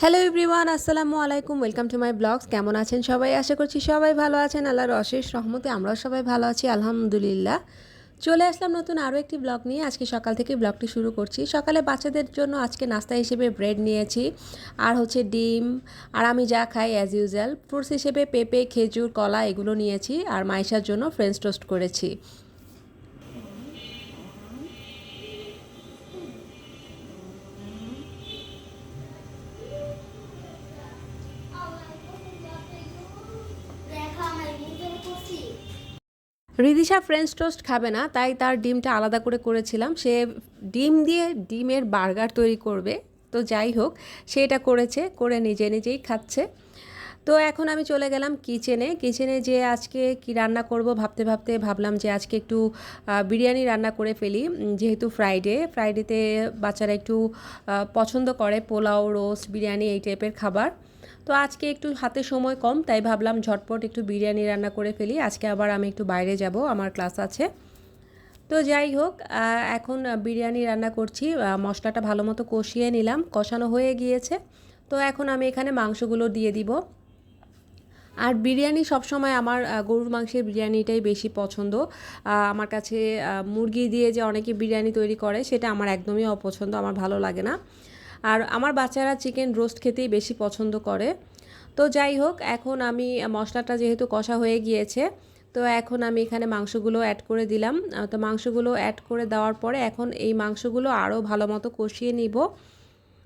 Hello everyone আসসালামু আলাইকুম welcome to my blogs কেমন আছেন সবাই? আশা করছি সবাই ভালো আছেন। আল্লাহর অশেষ রহমতে আমরাও সবাই ভালো আছি, আলহামদুলিল্লাহ। চলে আসলাম নতুন আরও একটি ব্লগ নিয়ে। আজকে সকাল থেকে ব্লগটি শুরু করছি। সকালে বাচ্চাদের জন্য আজকে নাস্তা হিসেবে ব্রেড নিয়েছি, আর হচ্ছে ডিম, আর আমি যা খাই অ্যাজ ইউজুয়াল ফ্রুটস হিসেবে পেঁপে, খেজুর, কলা, এগুলো নিয়েছি, আর মাইশার জন্য ফ্রেঞ্চ টোস্ট করেছি। রিদিশা ফ্রেঞ্চ টোস্ট খাবে না, তাই তার ডিমটা আলাদা করে করেছিলাম। সে ডিম দিয়ে ডিমের বার্গার তৈরি করবে। তো যাই হোক সে এটা করেছে, করে নিজে নিজেই খাচ্ছে। তো এখন আমি চলে গেলাম কিচেনে কিচেনে যে আজকে কি রান্না করব ভাবতে ভাবতে ভাবলাম যে আজকে একটু বিরিয়ানি রান্না করে ফেলি। যেহেতু ফ্রাইডে ফ্রাইডেতে বাচ্চারা একটু পছন্দ করে পোলাও রোস্ট বিরিয়ানি এই টাইপের খাবার। তো আজকে একটু হাতে সময় কম, তাই ভাবলাম ঝটপট একটু বিরিয়ানি রান্না করে ফেলি। আজকে আবার আমি একটু বাইরে যাব, আমার ক্লাস আছে। তো যাই হোক এখন বিরিয়ানি রান্না করছি। মশলাটা ভালো মতো কষিয়ে নিলাম, কষানো হয়ে গিয়েছে। তো এখন আমি এখানে মাংসগুলো দিয়ে দিব। আর বিরিয়ানি সবসময় আমার গরুর মাংসের বিরিয়ানিটাই বেশি পছন্দ। আমার কাছে মুরগি দিয়ে যে অনেকে বিরিয়ানি তৈরি করে, সেটা আমার একদমই অপছন্দ, আমার ভালো লাগে না। আর আমার বাচ্চারা চিকেন রোস্ট খেতেই বেশি পছন্দ করে। তো যাই হোক, এখন আমি মশলাটা যেহেতু কষা হয়ে গিয়েছে, তো এখন আমি এখানে মাংসগুলো অ্যাড করে দিলাম। তো মাংসগুলো অ্যাড করে দেওয়ার পরে এখন এই মাংসগুলো আরও ভালো মতো কষিয়ে নিব।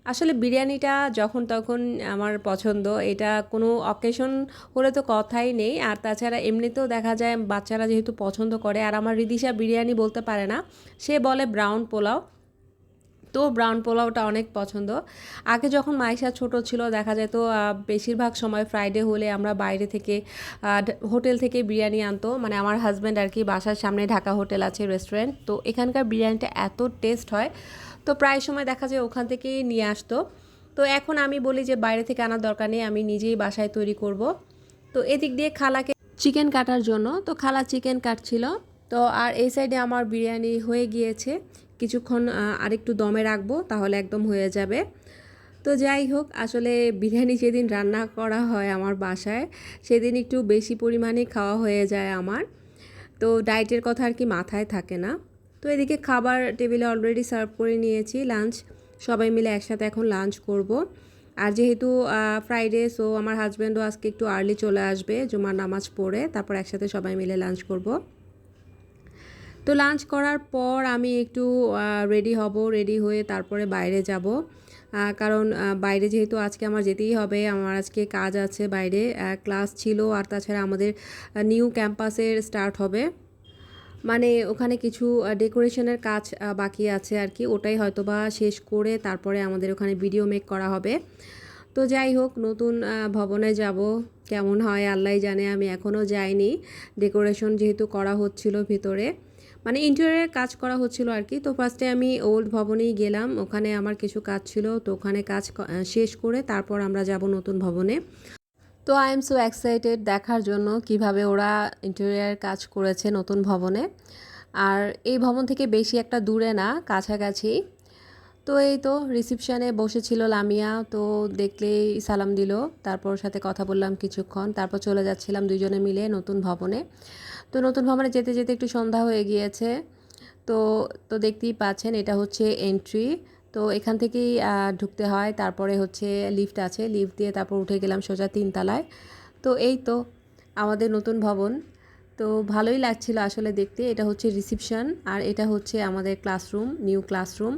আসলে বিরিয়ানিটা যখন তখন আমার পছন্দ, এটা কোনো অকেশন হলে তো কথাই নেই। আর তাছাড়া এমনিতেও দেখা যায় বাচ্চারা যেহেতু পছন্দ করে, আর আমার রিদিশা বিরিয়ানি বলতে পারে না, সে বলে ব্রাউন পোলাও। তো ব্রাউন পোলাওটা অনেক পছন্দ। আগে যখন মাইশা ছোট ছিল, দেখা যেত বেশিরভাগ সময় ফ্রাইডে হলে আমরা বাইরে থেকে হোটেল থেকে বিরিয়ানি আনতো। মানে আমার হাজব্যান্ড আর কি বাসার সামনে ঢাকা হোটেল আছে রেস্টুরেন্ট তো এখানকার বিরিয়ানিটা এত টেস্ট হয়, তো প্রায় সময় দেখা যায় ওখান থেকেই নিয়ে আসতো। তো এখন আমি বলি যে বাইরে থেকে আনার দরকার নেই, আমি নিজেই বাসায় তৈরি করব। তো এদিক দিয়ে খালাকে চিকেন কাটার জন্য, তো খালা চিকেন কাটছিল। তো আর এই সাইডে আমার বিরিয়ানি হয়ে গিয়েছে। কিছুক্ষণ আরেকটু দমে রাখব, তাহলে একদম হয়ে যাবে। তো যাই হোক, আসলে বিরিয়ানি যেদিন রান্না করা হয় আমার বাসায়, সেদিন একটু বেশি পরিমাণে খাওয়া হয়ে যায় আমার। তো ডায়েটের কথা আর কি মাথায় থাকে না। তো এদিকে খাবার টেবিলে অলরেডি সার্ভ করে নিয়েছি, লাঞ্চ। সবাই মিলে একসাথে এখন লাঞ্চ করব। আর যেহেতু ফ্রাইডে, সো আমার হাজব্যান্ডও আজকে একটু আর্লি চলে আসবে, জুমার নামাজ পড়ে, তারপর একসাথে সবাই মিলে লাঞ্চ করব। তো লাঞ্চ করার পর আমি একটু রেডি হব রেডি হয়ে তারপরে বাইরে যাব। কারণ বাইরে যেহেতু আজকে আমার যেতেই হবে, আমার আজকে কাজ আছে বাইরে ক্লাস ছিল আর তাছাড়া আমাদের নিউ ক্যাম্পাসের স্টার্ট হবে। মানে ওখানে কিছু ডেকোরেশনের কাজ বাকি আছে আর কি, ওটাই হয়তো বা শেষ করে তারপরে আমাদের ওখানে ভিডিও মেক করা হবে। তো যাই হোক, নতুন ভবনে যাব, কেমন হয় আল্লাহ জানে, আমি এখনও যাইনি। ডেকোরেশন যেহেতু করা হচ্ছিল ভিতরে। মানে ইন্টেরিয়ারের কাজ করা হচ্ছিল আর কি তো ফার্স্টে আমি ওল্ড ভবনেই গেলাম। ওখানে আমার কিছু কাজ ছিল। তো ওখানে কাজ শেষ করে তারপর আমরা যাব নতুন ভবনে। তো আই এম সো এক্সাইটেড দেখার জন্য কীভাবে ওরা ইন্টেরিয়ার কাজ করেছে নতুন ভবনে। আর এই ভবন থেকে বেশি একটা দূরে না, কাছাকাছি। তো এই তো রিসিপশানে বসেছিল লামিয়া। তো দেখলেই সালাম দিল। তারপর সাথে কথা বললাম কিছুক্ষণ। তারপর চলে যাচ্ছিলাম দুজনে মিলে নতুন ভবনে। তো নতুন ভবনে যেতে যেতে একটু সন্ধ্যা হয়ে গিয়েছে। তো তো দেখতেই পাচ্ছেন এটা হচ্ছে এন্ট্রি তো এখান থেকেই ঢুকতে হয়। তারপরে হচ্ছে লিফট আছে। লিফট দিয়ে তারপর উঠে গেলাম সোজা তিনতলায়। তো এই তো আমাদের নতুন ভবন। তো ভালোই লাগছিল আসলে দেখতে। এটা হচ্ছে রিসিপশন আর এটা হচ্ছে আমাদের ক্লাসরুম নিউ ক্লাসরুম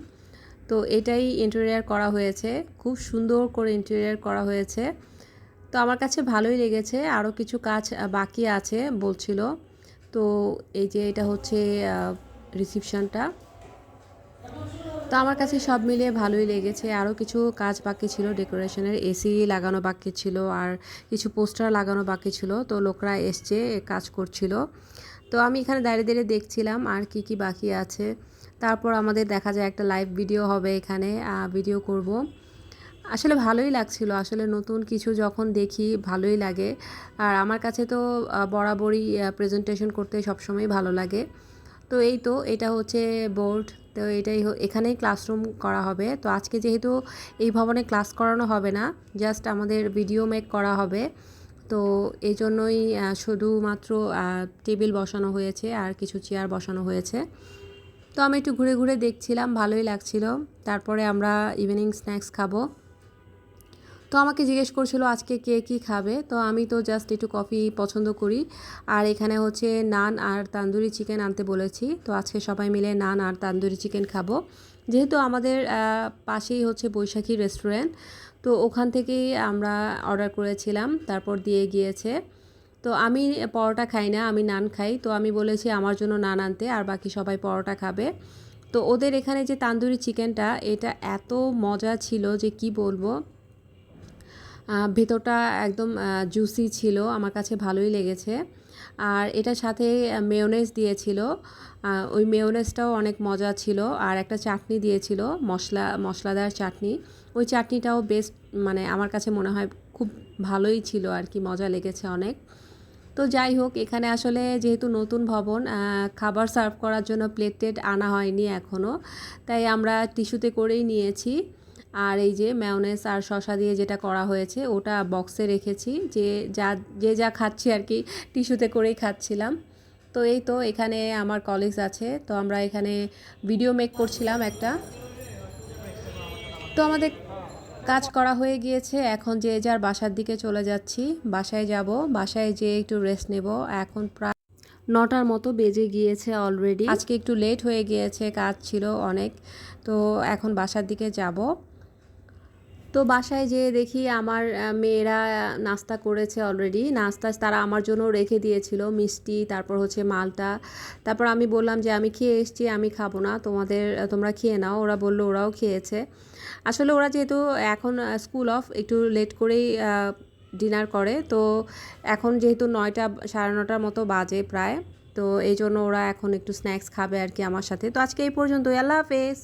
তো এটাই ইন্টেরিয়ার করা হয়েছে। খুব সুন্দর করে ইন্টেরিয়ার করা হয়েছে। তো আমার কাছে ভালোই লেগেছে। আরও কিছু কাজ বাকি আছে বলছিল। তো এই যে এটা হচ্ছে রিসিপশনটা তো আমার কাছে সব মিলিয়ে ভালোই লেগেছে। আরও কিছু কাজ বাকি ছিল ডেকোরেশনের এসি লাগানো বাকি ছিল আর কিছু পোস্টার লাগানো বাকি ছিল। তো লোকরা এসছে, কাজ করছিল। তো আমি এখানে দাঁড়িয়ে দাঁড়িয়ে দেখছিলাম আর কি কি বাকি আছে। তারপর আমাদের দেখা যায় একটা লাইভ ভিডিও হবে এখানে ভিডিও করব। আসলে ভালোই লাগছিল। আসলে নতুন কিছু যখন দেখি ভালোই লাগে। আর আমার কাছে তো বরাবরই প্রেজেন্টেশন করতে সবসময় ভালো লাগে। তো এই তো, এটা হচ্ছে বোর্ড তো এটাই এখানেই ক্লাসরুম করা হবে। তো আজকে যেহেতু এই ভবনে ক্লাস করানো হবে না জাস্ট আমাদের ভিডিও মেক করা হবে। তো এই জন্যই শুধুমাত্র টেবিল বসানো হয়েছে আর কিছু চেয়ার বসানো হয়েছে। তো আমি একটু ঘুরে ঘুরে দেখছিলাম, ভালোই লাগছিল। তারপরে আমরা ইভিনিং স্ন্যাক্স খাব। তো আমাকে জিজ্ঞেস করছিল আজকে কে কী খাবে, তো আমি তো জাস্ট একটু কফি পছন্দ করি। আর এখানে হচ্ছে নান আর তান্দুরি চিকেন আনতে বলেছি, তো আজকে সবাই মিলে নান আর তান্দুরি চিকেন খাব। যেহেতু আমাদের পাশেই হচ্ছে বৈশাখী রেস্টুরেন্ট তো ওখান থেকেই আমরা অর্ডার করেছিলাম, তারপর দিয়ে গিয়েছে। তো আমি পরোটা খাই না, আমি নান খাই, তো আমি বলেছি আমার জন্য নান আনতে, আর বাকি সবাই পরোটা খাবে। তো ওদের এখানে যে তান্দুরি চিকেনটা এটা এত মজা ছিল যে কি বলব? ভেতরটা একদম জুসি ছিল, আমার কাছে ভালোই লেগেছে। আর এটার সাথে মেয়োনেজ দিয়েছিল। ওই মেয়োনেজটাও অনেক মজা ছিল। আর একটা চাটনি দিয়েছিল, মশলা, মশলাদার চাটনি। ওই চাটনিটাও বেশ মানে আমার কাছে মনে হয় খুব ভালোই ছিল আর কি, মজা লেগেছে অনেক। তো যাই হোক, এখানে আসলে যেহেতু নতুন ভবন খাবার সার্ভ করার জন্য প্লেট টেট আনা হয়নি এখনও তাই আমরা টিস্যুতে করেই নিয়েছি। আর এই যে ম্যাওনেস আর শশা দিয়ে যেটা করা হয়েছে, ওটা বক্সে রেখেছি। যে যা যে যা খাচ্ছি আর কি টিস্যুতে করেই খাচ্ছিলাম। তো এই তো এখানে আমার কলিগস আছে। তো আমরা এখানে ভিডিও মেক করছিলাম একটা। তো আমাদের কাজ করা হয়ে গিয়েছে। এখন যে যার বাসার দিকে চলে যাচ্ছি। বাসায় যাব। বাসায় যেয়ে একটু রেস্ট নেব। এখন প্রায় নটার মতো বেজে গিয়েছে অলরেডি আজকে একটু লেট হয়ে গিয়েছে, কাজ ছিল অনেক। তো এখন বাসার দিকে যাব। তো বাসায় যেয়ে দেখি আমার মেয়েরা নাস্তা করেছে অলরেডি নাস্তা তারা আমার জন্য রেখে দিয়েছিল, মিষ্টি, তারপর হচ্ছে মালটা। তারপর আমি বললাম যে, আমি খেয়ে এসছি, আমি খাব না, তোমাদের তোমরা খেয়ে নাও। ওরা বলল, ওরাও খেয়েছে। আসলে ওরা যেহেতু এখন স্কুল অফ একটু লেট করেই ডিনার করে। তো এখন যেহেতু নয়টা, সাড়ে নটার মতো বাজে প্রায়, তো এই জন্য ওরা এখন একটু স্ন্যাক্স খাবে আর কি আমার সাথে। তো আজকে এই পর্যন্ত আল্লাহ হাফেজ।